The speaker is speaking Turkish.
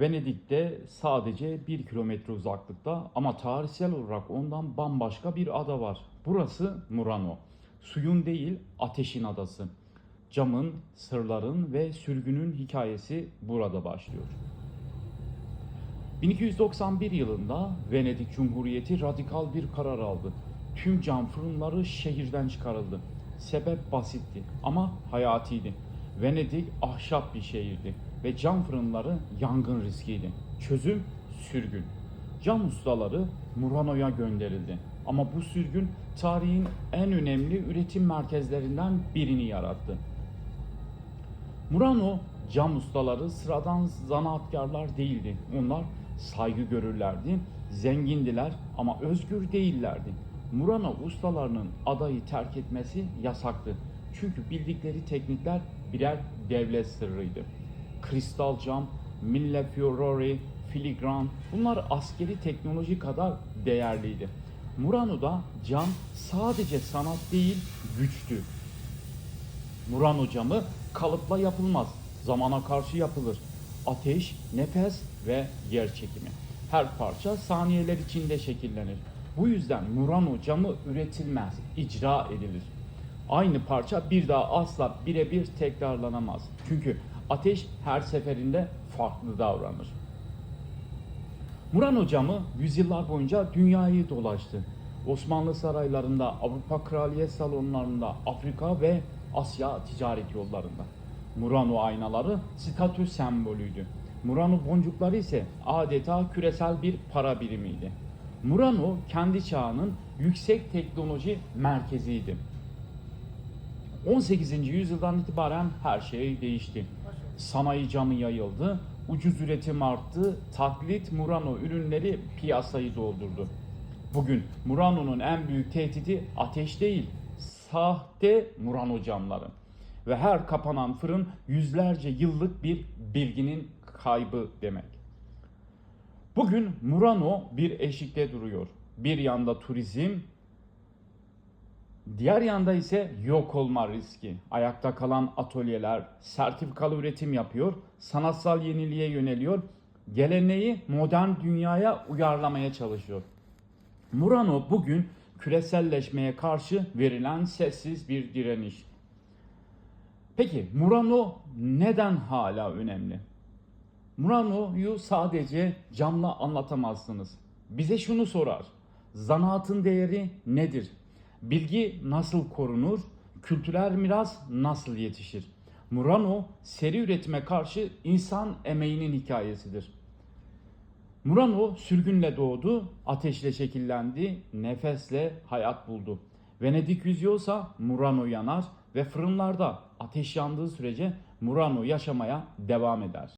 Venedik'te sadece bir kilometre uzaklıkta ama tarihsel olarak ondan bambaşka bir ada var. Burası Murano. Suyun değil ateşin adası. Camın, sırların ve sürgünün hikayesi burada başlıyor. 1291 yılında Venedik Cumhuriyeti radikal bir karar aldı. Tüm cam fırınları şehirden çıkarıldı. Sebep basitti ama hayatiydi. Venedik ahşap bir şehirdi ve cam fırınları yangın riskiydi. Çözüm sürgün. Cam ustaları Murano'ya gönderildi. Ama bu sürgün tarihin en önemli üretim merkezlerinden birini yarattı. Murano cam ustaları sıradan zanaatkarlar değildi. Onlar saygı görürlerdi, zengindiler ama özgür değillerdi. Murano ustalarının adayı terk etmesi yasaktı. Çünkü bildikleri teknikler birer devlet sırrıydı. Kristal cam, millefiori, filigran bunlar askeri teknoloji kadar değerliydi. Murano'da cam sadece sanat değil güçtü. Murano camı kalıpla yapılmaz. Zamana karşı yapılır. Ateş, nefes ve yer çekimi. Her parça saniyeler içinde şekillenir. Bu yüzden Murano camı üretilmez, icra edilir. Aynı parça bir daha asla birebir tekrarlanamaz. Çünkü ateş her seferinde farklı davranır. Murano camı yüzyıllar boyunca dünyayı dolaştı. Osmanlı saraylarında, Avrupa kraliyet salonlarında, Afrika ve Asya ticaret yollarında. Murano aynaları statü sembolüydü. Murano boncukları ise adeta küresel bir para birimiydi. Murano kendi çağının yüksek teknoloji merkeziydi. 18. yüzyıldan itibaren her şey değişti. Sanayi camı yayıldı, ucuz üretim arttı, taklit Murano ürünleri piyasayı doldurdu. Bugün Murano'nun en büyük tehdidi ateş değil, sahte Murano camları. Ve her kapanan fırın yüzlerce yıllık bir bilginin kaybı demek. Bugün Murano bir eşikte duruyor. Bir yanda turizm, Diğer yanda ise yok olma riski. Ayakta kalan atölyeler sertifikalı üretim yapıyor, sanatsal yeniliğe yöneliyor, geleneği modern dünyaya uyarlamaya çalışıyor. Murano bugün küreselleşmeye karşı verilen sessiz bir direniş. Peki Murano neden hala önemli? Murano'yu sadece camla anlatamazsınız. Bize şunu sorar. Zanaatın değeri nedir? Bilgi nasıl korunur? Kültürel miras nasıl yetişir? Murano seri üretime karşı insan emeğinin hikayesidir. Murano sürgünle doğdu, ateşle şekillendi, nefesle hayat buldu. Venedik yüzüyorsa Murano yanar ve fırınlarda ateş yandığı sürece Murano yaşamaya devam eder.